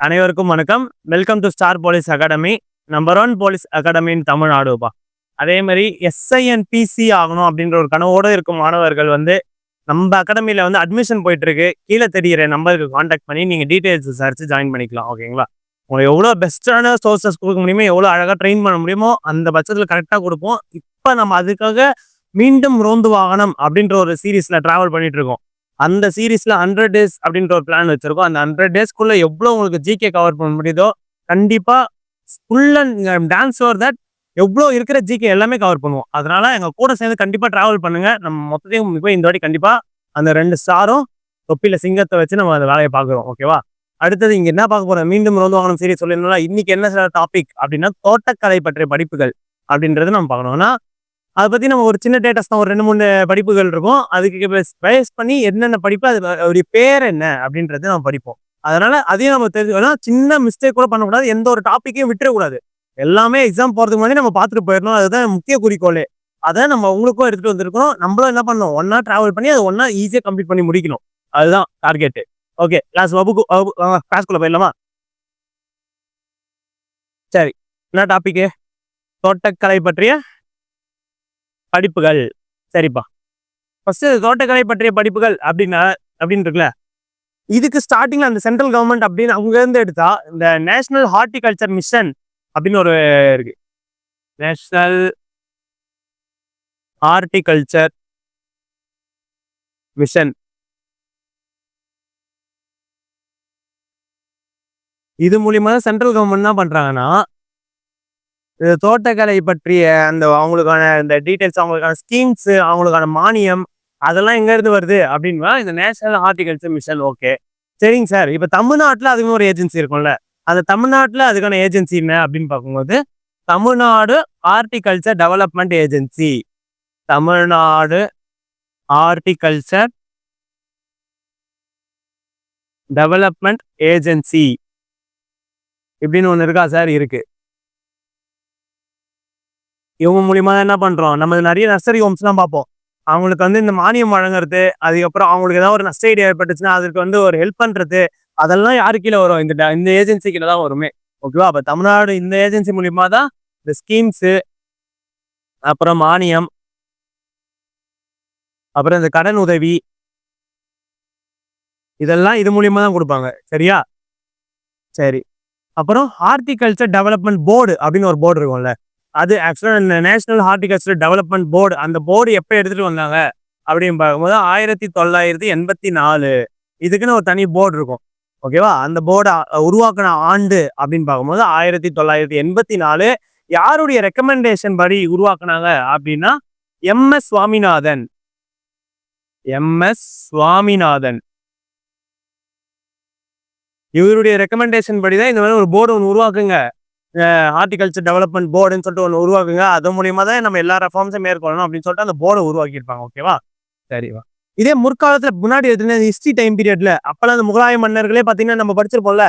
அனைவருக்கும் வணக்கம். Welcome to star police academy number one police அகாடமின்னு தமிழ்நாடுப்பா அதே மாதிரி எஸ்ஐஎன் பிசி ஆகணும் அப்படின்ற ஒரு கனவோடு இருக்கும் மாணவர்கள் வந்து நம்ம அகாடமியில் வந்து அட்மிஷன் போயிட்டுருக்கு. கீழே தெரியிற நம்பருக்கு காண்டாக்ட் பண்ணி நீங்கள் டீட்டெயில்ஸ் விசாரித்து ஜாயின் பண்ணிக்கலாம். ஓகேங்களா உங்களுக்கு எவ்வளோ பெஸ்ட்டான சோர்சஸ் கொடுக்க முடியுமோ எவ்வளோ அழகாக ட்ரெயின் பண்ண முடியுமோ அந்த பட்சத்தில் கரெக்டாக கொடுப்போம். இப்போ நம்ம அதுக்காக மீண்டும் ரோந்து வாகனம் அப்படின்ற ஒரு சீரீஸில் ட்ராவல் பண்ணிகிட்ருக்கோம் அந்த சீரீஸ்ல ஹண்ட்ரட் டேஸ் அப்படின்ற ஒரு பிளான் வச்சிருக்கோம். அந்த ஹண்ட்ரட் டேஸ்க்குள்ள எவ்வளோ உங்களுக்கு ஜிகே கவர் பண்ண முடியுதோ கண்டிப்பா full and dance or that எவ்வளோ இருக்கிற ஜிகே எல்லாமே கவர் பண்ணுவோம். அதனால எங்க கூட சேர்ந்து கண்டிப்பா டிராவல் பண்ணுங்க. நம்ம மொத்தத்தையும் போய் இந்த வாட்டி கண்டிப்பா அந்த ரெண்டு ஸ்டாரும் தொப்பில சிங்கத்தை வச்சு நம்ம அந்த வேலையை பார்க்குறோம். ஓகேவா அடுத்தது இங்க என்ன பார்க்க போறோம்? மீண்டும் ரோந்து வாங்கணும் சீரியஸ் சொல்லியிருந்தோம்னா இன்னைக்கு என்ன சில டாபிக் அப்படின்னா தோட்டக்கலை பற்றிய படிப்புகள் அப்படின்றது நம்ம பார்க்கணும்னா அதை பற்றி நம்ம ஒரு சின்ன டேட்டஸ் தான் ஒரு ரெண்டு மூணு படிப்புகள் இருக்கும். அதுக்கு பேஸ் பண்ணி என்னென்ன படிப்பு அது அவருடைய பேர் என்ன அப்படின்றத நம்ம படிப்போம். அதனால அதையும் நம்ம தெரிஞ்சுக்கணும். சின்ன மிஸ்டேக் கூட பண்ணக்கூடாது. எந்த ஒரு டாப்பிக்கையும் விட்டுறக்கூடாது. எல்லாமே எக்ஸாம் போகிறதுக்கு முன்னாடி நம்ம பார்த்துட்டு போயிடணும். அதுதான் முக்கிய குறிக்கோளே. அதை நம்ம உங்களுக்கும் எடுத்துட்டு வந்திருக்கோம் நம்மளும் என்ன பண்ணணும்? ஒன்னா டிராவல் பண்ணி அதை ஒன்னா ஈஸியாக கம்ப்ளீட் பண்ணி முடிக்கணும். அதுதான் டார்கெட்டு ஓகே கிளாஸ் வகுப்பு கிளாஸ்க்குள்ள போயிடலாமா? சரி. என்ன டாப்பிக்கு தோட்டக்கலை பற்றிய படிப்புகள். சரிப்பா. ஃபஸ்ட்டு தோட்டக்கலை பற்றிய படிப்புகள் அப்படின்னா அப்படின்னு இருக்குல்ல? இதுக்கு ஸ்டார்டிங்கில் அந்த சென்ட்ரல் கவர்மெண்ட் அப்படின்னு அங்கேருந்து எடுத்தா இந்த நேஷ்னல் ஹார்டிகல்ச்சர் மிஷன் அப்படின்னு ஒரு இருக்கு. நேஷ்னல் ஹார்டிகல்ச்சர் மிஷன் இது மூலியமா தான் சென்ட்ரல் கவர்மெண்ட் என்ன பண்றாங்கன்னா தோட்டக்கலை பற்றிய அந்த அவங்களுக்கான இந்த டீட்டெயில்ஸ் அவங்களுக்கான ஸ்கீம்ஸ் அவங்களுக்கான மானியம் அதெல்லாம் எங்கேருந்து வருது அப்படின்னா இந்த நேஷனல் ஹார்டிகல்ச்சர் மிஷன் ஓகே சரிங்க சார் இப்போ தமிழ்நாட்டில் அதுவும் ஒரு ஏஜென்சி இருக்கும்ல. அந்த தமிழ்நாட்டில் அதுக்கான ஏஜென்சி என்ன அப்படின்னு பார்க்கும்போது Tamil Nadu horticulture development agency Tamil Nadu horticulture development agency இப்படின்னு ஒன்று இருக்கா சார் இருக்கு. இவங்க மூலியமா தான் என்ன பண்றோம்? நம்ம நிறைய நர்சரி ஹோம்ஸ்லாம் பார்ப்போம். அவங்களுக்கு வந்து இந்த மானியம் வழங்குறது அதுக்கப்புறம் அவங்களுக்கு ஏதாவது ஒரு நஷ்ட ஈடு ஏற்பட்டுச்சுன்னா அதுக்கு வந்து ஒரு ஹெல்ப் பண்றது அதெல்லாம் யாரு கீழே வரும்? இந்த ட- இந்த ஏஜென்சி கீழே தான் வருமே. ஓகேவா அப்ப தமிழ்நாடு இந்த ஏஜென்சி மூலியமா தான் இந்த ஸ்கீம்ஸ் அப்புறம் மானியம் அப்புறம் இந்த கடன் உதவி இதெல்லாம் இது மூலியமா தான் கொடுப்பாங்க. சரியா? சரி. அப்புறம் ஹார்டிகல்ச்சர் டெவலப்மெண்ட் போர்டு அப்படின்னு ஒரு போர்டு இருக்கும்ல. அது ஆக்சுவலாக இந்த நேஷனல் ஹார்டிகல்ச்சர் டெவலப்மெண்ட் போர்டு அந்த போர்டு எப்போ எடுத்துகிட்டு வந்தாங்க? அப்படின்னு பார்க்கும்போது ஆயிரத்தி தொள்ளாயிரத்தி எண்பத்தி நாலு. இதுக்குன்னு ஒரு தனி போர்டு இருக்கும். ஓகேவா அந்த போர்டை உருவாக்கின ஆண்டு அப்படின்னு பார்க்கும்போது ஆயிரத்தி தொள்ளாயிரத்தி எண்பத்தி நாலு. யாருடைய ரெக்கமெண்டேஷன் படி உருவாக்குனாங்க அப்படின்னா எம்எஸ் சுவாமிநாதன் எம்எஸ் சுவாமிநாதன் இவருடைய ரெக்கமெண்டேஷன் படி தான் இந்த மாதிரி ஒரு போர்டு ஒன்று உருவாக்குங்க. ஹார்டிகல்ச்சர் டெவலப்மெண்ட் போர்டுன்னு சொல்லிட்டு ஒன்று உருவாக்குங்க. அது மூலியமாக தான் நம்ம எல்லா ரெஃபார்ம்ஸும் மேற்கொள்ளணும் அப்படின்னு சொல்லிட்டு அந்த போர்டை உருவாக்கியிருப்பாங்க. ஓகேவா சரிவா இதே முற்காலத்தில் முன்னாடி எடுத்துனா ஹிஸ்ட்ரி டைம் பீரியட்ல அப்போல்லாம் அந்த முகலாய மன்னர்களே பார்த்தீங்கன்னா நம்ம படிச்சிருப்போம்ல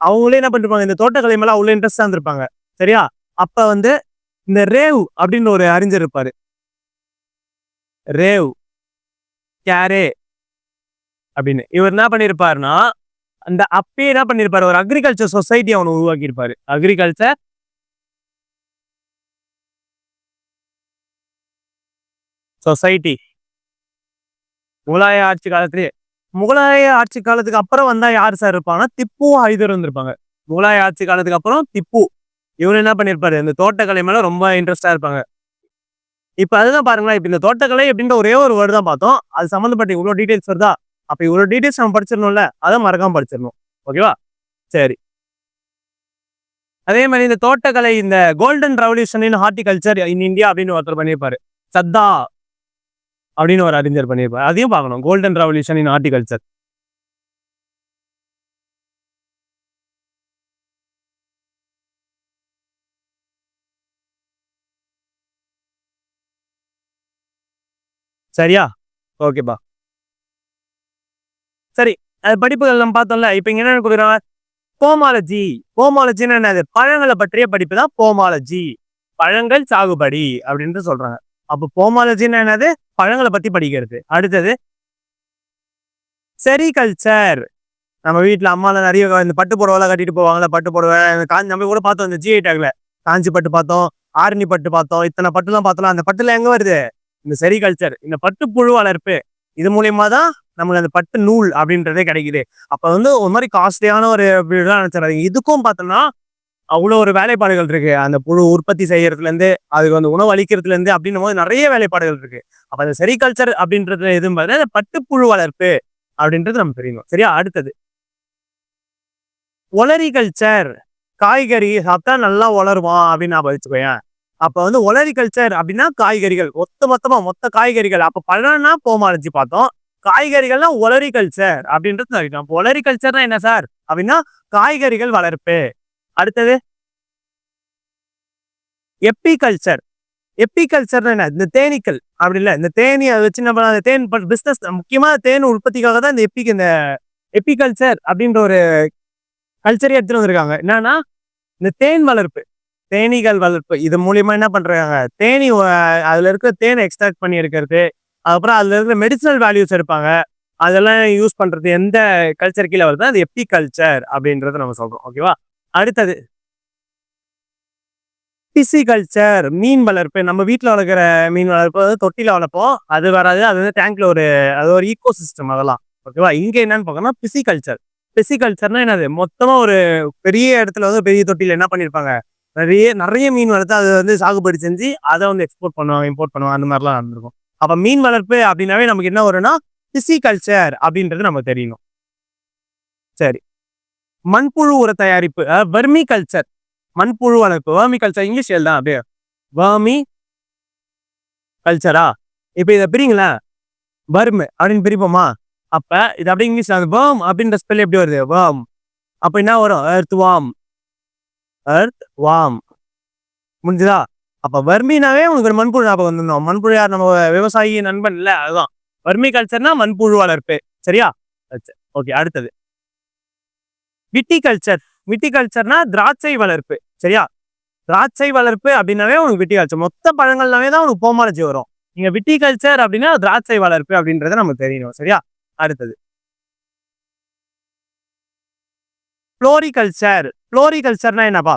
அவங்களே என்ன பண்ணிருப்பாங்க? இந்த தோட்டக்கலை மேலே அவ்வளோ இன்ட்ரெஸ்டாக இருந்திருப்பாங்க. சரியா? அப்போ வந்து இந்த ரேவ் அப்படின்னு ஒரு அறிஞர் இருப்பார். ரேவ் கேரே அப்படின்னு. இவர் என்ன பண்ணிருப்பாருன்னா அந்த அப்பயே என்ன பண்ணிருப்பாரு? ஒரு அக்ரிகல்ச்சர் சொசைட்டி அவனை உருவாக்கி இருப்பாரு அக்ரிகல்ச்சர் சொசைட்டி முகலாய ஆட்சி காலத்திலேயே. முகலாய ஆட்சி காலத்துக்கு அப்புறம் வந்தா யார் சார் இருப்பாங்கன்னா திப்பு ஹைதர் வந்திருப்பாங்க. முகலாய ஆட்சி காலத்துக்கு அப்புறம் திப்பு. இவர் என்ன பண்ணிருப்பாரு? இந்த தோட்டக்கலை மேல ரொம்ப இன்ட்ரெஸ்டா இருப்பாங்க. இப்ப அதுதான் பாருங்களேன். இப்ப இந்த தோட்டக்கலை அப்படின்ற ஒரே ஒரு வேர்டு தான் பார்த்தோம். அது சம்மந்தப்பட்ட இவ்வளவு டீடைல்ஸ் வருதா? அப்போ இவ்வளோ டீட்டெயில்ஸ் நம்ம படிச்சிடணும்ல அதை மறக்காமல் படிச்சிடணும். ஓகேவா சரி. அதே மாதிரி இந்த தோட்டக்கலை இந்த golden revolution in horticulture in India அப்படின்னு ஒருத்தர் பண்ணியிருப்பாரு. சத்தா அப்படின்னு ஒரு அறிஞர் பண்ணியிருப்பாரு. அதையும் பார்க்கணும். கோல்டன் ரெவல்யூஷன் இன் ஹார்டிகல்ச்சர் சரியா? ஓகேப்பா சரி அது படிப்புகள் நம்ம பார்த்தோம்ல இப்போ இங்க என்ன கொடுக்குறாங்க? போமாலஜி போமாலஜின்னு என்னது? பழங்களை பற்றிய படிப்பு தான் போமாலஜி பழங்கள் சாகுபடி அப்படின்ட்டு சொல்றாங்க. அப்போ போமாலஜின்னு என்னது? பழங்களை பத்தி படிக்கிறது. அடுத்தது செரிகல்ச்சர். நம்ம வீட்டில் அம்மாலாம் நிறைய இந்த பட்டு புடவைலாம் கட்டிட்டு போவாங்கல்ல பட்டு புடவை. காஞ்சி நம்ம கூட பார்த்தோம் இந்த ஜிஐ டேக்ல காஞ்சி பட்டு பார்த்தோம் ஆரணி பட்டு பார்த்தோம் இத்தனை பட்டுலாம் பார்த்தோம் அந்த பட்டுல எங்க வருது? இந்த செரிகல்ச்சர். இந்த பட்டு புழு வளர்ப்பு. இது மூலியமா தான் நம்மளுக்கு அந்த பட்டு நூல் அப்படின்றதே கிடைக்குது. அப்ப வந்து ஒரு மாதிரி காஸ்ட்லியான ஒரு தான் நினைச்சிடாதீங்க. இதுக்கும் பார்த்தோம்னா அவ்வளோ ஒரு வேலைப்பாடுகள் இருக்கு. அந்த புழு உற்பத்தி செய்யறதுல இருந்து அதுக்கு வந்து உணவு அளிக்கிறதுல இருந்து அப்படின்னும் போது நிறைய வேலைப்பாடுகள் இருக்கு. அப்ப அந்த செரிகல்ச்சர் அப்படின்றது எதுவும் பார்த்தா பட்டுப்புழு வளர்ப்பு அப்படின்றது நம்ம தெரியணும் சரியா? அடுத்தது. ஒலரிகல்ச்சர். காய்கறி சாப்பிட்டா நல்லா வளருவான் அப்படின்னு நான் வச்சுக்கோயேன். அப்ப வந்து ஒலரிகல்ச்சர் அப்படின்னா காய்கறிகள். மொத்த மொத்தமா மொத்த காய்கறிகள். அப்ப பழம்னா போமாலஜி பார்த்தோம். காய்கறிகள்னா ஒலரிகல்ச்சர் அப்படின்றது தெரியும் அப்போ ஒலரிகல்ச்சர்னா என்ன சார்? அப்படின்னா காய்கறிகள் வளர்ப்பு. அடுத்தது? எப்பிகல்ச்சர். எப்பிகல்ச்சர்னா என்ன? இந்த தேனீக்கள். அப்படி இல்லை. இந்த தேனியை வச்சு நம்ம அந்த தேன் பிஸ்னஸ் முக்கியமாக தேன் உற்பத்திக்காக தான் இந்த எப்பிக்கு இந்த எப்பிகல்ச்சர் அப்படின்ற ஒரு கல்ச்சரே எடுத்துட்டு வந்திருக்காங்க. என்னன்னா இந்த தேன் வளர்ப்பு. தேனீகள் வளர்ப்பு. இது மூலியமா என்ன பண்றாங்க? தேனி அதுல இருக்கிற தேனை எக்ஸ்ட்ராக்ட் பண்ணி எடுக்கிறது அதுக்கப்புறம் அதில் இருக்கிற மெடிசனல் வேல்யூஸ் எடுப்பாங்க. அதெல்லாம் யூஸ் பண்ணுறது எந்த கல்ச்சர் கீழே வருதோ அது எப்பி கல்ச்சர் அப்படின்றத நம்ம சொல்கிறோம் ஓகேவா அடுத்தது கல்ச்சர் மீன் வளர்ப்பு. நம்ம வீட்டில் வளர்க்குற மீன் வளர்ப்பு வந்து தொட்டியில் வளர்ப்போம். அது வராது. அது வந்து டேங்க்ல ஒரு அது ஒரு ஈகோ சிஸ்டம் அதெல்லாம் ஓகேவா இங்கே என்னன்னு பார்க்கணும்னா பிசிகல்ச்சர் பிசிகல்ச்சர்னா என்னது? மொத்தமா ஒரு பெரிய இடத்துல வந்து பெரிய தொட்டியில் என்ன பண்ணியிருப்பாங்க நிறைய நிறைய மீன் வளர்த்து அதை வந்து சாகுபடி செஞ்சு அதை வந்து எக்ஸ்போர்ட் பண்ணுவாங்க இம்போர்ட் பண்ணுவாங்க. அந்த மாதிரிலாம் நடந்திருக்கும். அப்ப மீன் வளர்ப்பு அப்படின்னாவே நமக்கு என்ன வரும்னா பிசிகல்ச்சர் அப்படின்றது நமக்கு தெரியணும். சரி. மண்புழு உர தயாரிப்பு வர்மி கல்ச்சர் மண்புழு வளர்ப்பு வேர்மி கல்ச்சர் இங்கிலீஷ் தான் அப்படியே. வேர்மி கல்ச்சரா இப்போ இதை பிரிங்களேன் வர்ம் அப்படின்னு பிரிப்போமா? அப்ப இது அப்படியே இங்கிலீஷ் அது வேர்ம் அப்படின்ற ஸ்பெல் எப்படி வருது? வேர்ம் அப்ப என்ன வரும்? எர்த் வாம் எர்த் வாம் முடிஞ்சுதா அப்போ வர்மினாவே உனக்கு ஒரு மண்புழு ஞாபகம் வந்துடணும் மண்புழு யார்? நம்ம விவசாயி நண்பன் இல்லை அதுதான். வர்மி கல்ச்சர்னா மண்புழு வளர்ப்பு சரியா? ஓகே அடுத்தது. விட்டிகல்ச்சர் விட்டிகல்ச்சர்னா திராட்சை வளர்ப்பு. சரியா? திராட்சை வளர்ப்பு அப்படின்னாவே உனக்கு விட்டிகல்ச்சர் மொத்த பழங்கள்னாவே தான் உனக்கு போமாலஜி வரும். நீங்க விட்டிகல்ச்சர் அப்படின்னா திராட்சை வளர்ப்பு அப்படின்றத நமக்கு தெரியணும் சரியா? அடுத்தது. ஃப்ளோரிகல்ச்சர் ஃப்ளோரிகல்ச்சர்னா என்னப்பா?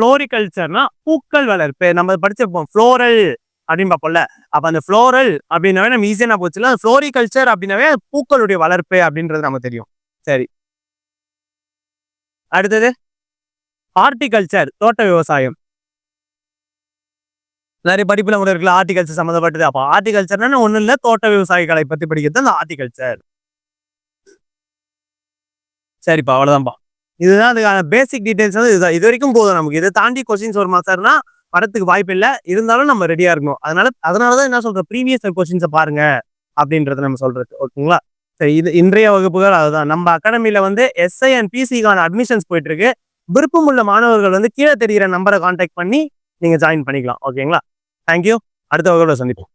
ஃப்ளோரிகல்ச்சர்னா பூக்கள் வளர்ப்பு. நம்ம படிச்சிருப்போம் ஃப்ளோரல் அப்படின்னு பார்ப்போம்ல. அப்ப அந்த ஃப்ளோரல் அப்படின்னாவே நம்ம ஈஸியா நான் போச்சுல ஃப்ளோரிகல்ச்சர் அப்படின்னாவே பூக்களுடைய வளர்ப்பு அப்படின்றது நமக்கு தெரியும். சரி. அடுத்தது ஹார்டிகல்ச்சர் தோட்ட விவசாயம். நிறைய படிப்புல கூட இருக்குல்ல ஆர்டிகல்ச்சர் சம்மந்தப்பட்டது. அப்போ ஆர்டிகல்ச்சர்னா ஒன்றும் இல்ல தோட்ட விவசாயிகளை பத்தி படிக்கிறது அந்த ஆர்டிகல்ச்சர் சரிப்பா அவ்வளோதான்ப்பா இதுதான் அதுக்கான பேசிக் டீட்டெயில்ஸ் வந்து இதுதான். இது வரைக்கும் போதும் நமக்கு. இதை தாண்டி கொஸ்டின்ஸ் வருமா சார்னா வரத்துக்கு வாய்ப்பு இல்லை. இருந்தாலும் நம்ம ரெடியா இருக்கணும். அதனால அதனாலதான் என்ன சொல்ற? ப்ரீவியஸ் கொஸ்டின்ஸை பாருங்க அப்படின்றத நம்ம சொல்றது. ஓகேங்களா? சரி இது இன்றைய வகுப்புகள் அதுதான். நம்ம அகாடமியில் வந்து எஸ்ஐ அண்ட் பிசிக்கான அட்மிஷன்ஸ் போயிட்டு இருக்கு விருப்பம் உள்ள மாணவர்கள் வந்து கீழே தெரிகிற நம்பரை கான்டாக்ட் பண்ணி நீங்க ஜாயின் பண்ணிக்கலாம். ஓகேங்களா? தேங்க்யூ அடுத்த வகுப்புல சந்திப்போம்.